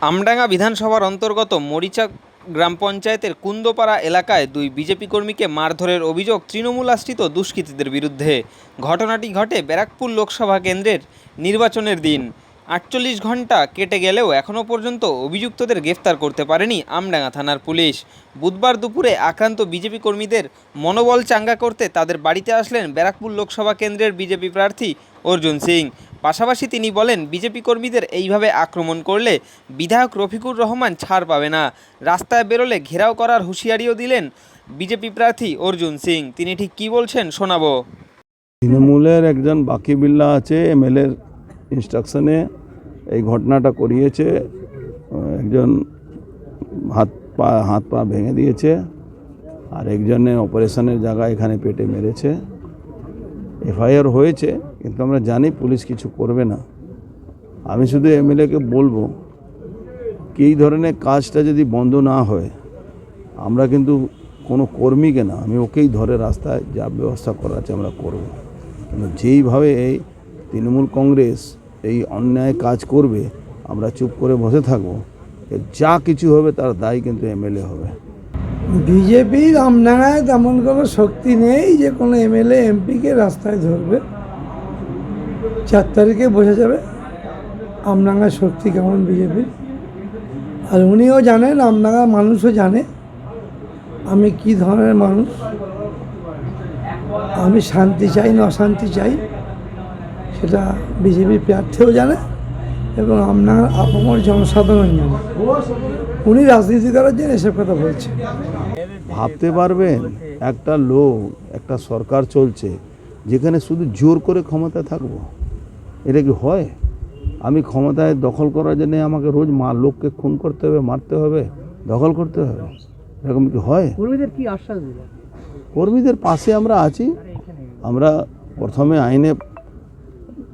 আমডাঙ্গা বিধানসভার অন্তর্গত মরিচা গ্রাম পঞ্চায়েতের কুন্দপাড়া এলাকায় দুই বিজেপি কর্মীকে মারধরের অভিযোগ তৃণমূল আশ্রিত দুষ্কৃতীদের বিরুদ্ধে। ঘটনাটি ঘটে ব্যারাকপুর লোকসভা কেন্দ্রের নির্বাচনের দিন। আটচল্লিশ ঘণ্টা কেটে গেলেও এখনও পর্যন্ত অভিযুক্তদের গ্রেফতার করতে পারেনি আমডাঙ্গা থানার পুলিশ। বুধবার দুপুরে আক্রান্ত বিজেপি কর্মীদের মনোবল চাঙ্গা করতে তাদের বাড়িতে আসলেন ব্যারাকপুর লোকসভা কেন্দ্রের বিজেপি প্রার্থী অর্জুন সিং। পাশাপাশি তিনি বলেন, বিজেপি কর্মীদের এইভাবে আক্রমণ করলে বিধায়ক রফিকুর রহমান ছাড় পাবে না। রাস্তায় বেরোলে ঘেরাও করার হুঁশিয়ারিও দিলেন বিজেপি প্রার্থী অর্জুন সিং। তিনি ঠিক কী বলছেন শোনাবো। তৃণমূলের একজন বাকি বিল্লা আছে, এমএলএর ইনস্ট্রাকশনে এই ঘটনাটা করিয়েছে, একজন হাত পা হাত পা ভেঙে দিয়েছে, আর একজনে অপারেশনের জায়গায় এখানে পেটে মেরেছে। এফআইআর হয়েছে, কিন্তু আমরা জানি পুলিশ কিছু করবে না। আমি শুধু এমএলএকে বলব, কি এই ধরনের কাজটা যদি বন্ধ না হয়, আমরা কিন্তু কোনো কর্মীকে না, আমি ওকেই ধরে রাস্তায় যা ব্যবস্থা করা আছে আমরা করব। কিন্তু যেইভাবে এই তৃণমূল কংগ্রেস এই অন্যায় কাজ করবে, আমরা চুপ করে বসে থাকব। যা কিছু হবে তার দায় কিন্তু এমএলএ হবে। বিজেপির আমডাঙ্গায় তেমন কোনো শক্তি নেই যে কোনো এমএলএ, এমপিকে রাস্তায় ধরবে। চার তারিখে বোঝা যাবে। আমডাঙ্গার শক্তি কেমন বিজেপির? আর উনিও জানেন আমডাঙ্গার মানুষও জানে, আমি কি ধরনের মানুষ? আমি শান্তি চাই, না অশান্তি চাই? সেটা বিজেপির প্রার্থীও জানে এবং আপনার আপামর জনসাধারণ জানে। উনি রাজনীতি করার জন্য এসব কথা বলছে। ভাবতে পারবেন একটা লোক একটা সরকার চলছে যেখানে শুধু জোর করে ক্ষমতায় থাকব। এটা কি হয়? আমি ক্ষমতায় দখল করার জন্য আমাকে রোজ মা লোককে খুন করতে হবে মারতে হবে দখল করতে হবে? এরকম কি হয়? কর্মীদের কি আশ্বাস কর্মীদের পাশে আমরা আছি। আমরা প্রথমে আইনে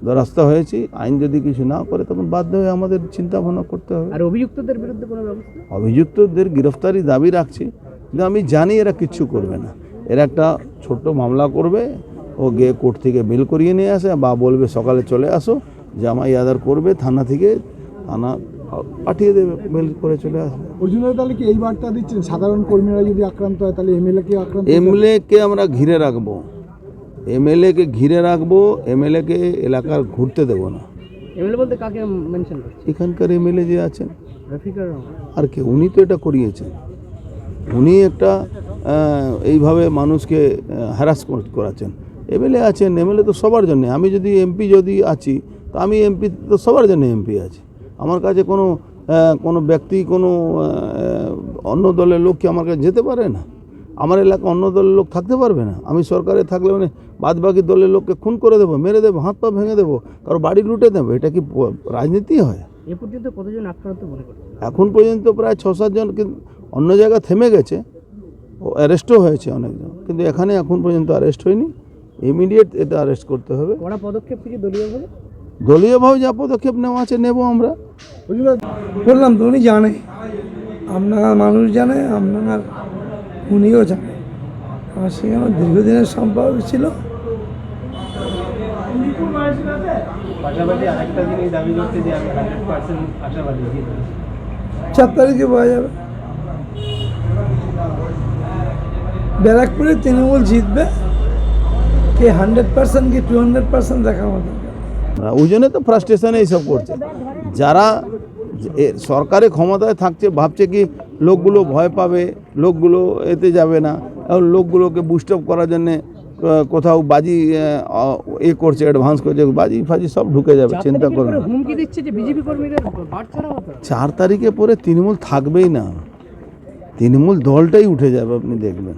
রাস্তা হয়েছি আইন যদি কিছু না করে তখন বাধ্য হয়ে আমাদের চিন্তা ভাবনা করতে হবে। আর অভিযুক্তদের বিরুদ্ধে কোনো ব্যবস্থা? অভিযুক্তদের গ্রেফতারি দাবি রাখছি কিন্তু আমি জানি এরা কিচ্ছু করবে না। এরা একটা ছোট্ট মামলা করবে ও গিয়ে কোর্ট থেকে বেল করিয়ে নিয়ে আসে বা বলবে সকালে চলে আসো জামাই আদার করবে থানা থেকে থানা পাঠিয়ে দেবে বেল করে চলে আসবে। অর্জুনের তাহলে কি এই বার্তা দিচ্ছেন? সাধারণ কর্মীরা যদি আক্রান্ত হয় তাহলে এমএলএ কে আক্রান্ত হতে- এমএলএকে আমরা ঘিরে রাখব। এমএলএকে ঘিরে রাখব এমএলএকে এলাকার ঘুরতে দেবো না। এমএলএ বলতে কাকে মেনশন করছে এখানকার এমএলএ যে আছেন রফিকার রহমান। আর কে উনি তো এটা করিয়েছেন। উনি একটা এইভাবে মানুষকে হ্যারাস করাচ্ছেন। এমএলএ আছেন এমএলএ তো সবার জন্য। আমি যদি এমপি যদি আছি তো আমি এমপি তো সবার জন্য এমপি আছি। আমার কাছে কোনো কোনো ব্যক্তি কোনো অন্য দলের লোক কি আমার কাছে যেতে পারে না? আমার এলাকা অন্য দলের লোক থাকতে পারবে না। আমি সরকারে থাকলে মানে বাদ বাকি দলের লোককে খুন করে দেবো মেরে দেবো হাত পা ভেঙে দেবো কারও বাড়ি লুটে দেবো এটা কি রাজনীতি হয়? এ পর্যন্ত কতজন আক্রান্ত মনে করছেন? এখন পর্যন্ত প্রায় ছ সাতজন কিন্তু অন্য জায়গা থেমে গেছে ও অ্যারেস্টও হয়েছে অনেকজন কিন্তু এখানে এখন পর্যন্ত অ্যারেস্ট হয়নি। ইমিডিয়েট এটা অ্যারেস্ট করতে হবে। কড়া পদক্ষেপ থেকে দলীয় বলে দলীয়ভাবে যা পদক্ষেপ নেওয়া আছে নেব আমরা। বললাম তো উনি জানে আপনার মানুষ জানে আপনার উনিও জানে। আমার সঙ্গে আমার দীর্ঘদিনের সম্পর্ক ছিল। চার তারিখে পাওয়া যাবে। ব্যারাকপুরে তৃণমূল জিতবে। কে হান্ড্রেড পার্সেন্ট কি টু হান্ড্রেড পার্সেন্ট দেখা আমাদের ওই জন্য তো ফ্রাস্ট্রেশনে এইসব করছে। যারা এ সরকারে ক্ষমতায় থাকছে ভাবছে কি লোকগুলো ভয় পাবে। লোকগুলো এতে যাবে না। এখন লোকগুলোকে বুস্ট আপ করার জন্যে কোথাও বাজি এ করছে অ্যাডভান্স করছে বাজি ফাজি সব ঢুকে যাবে চিন্তা করবে চার তারিখে পরে তৃণমূল থাকবেই না। তৃণমূল দলটাই উঠে যাবে আপনি দেখবেন।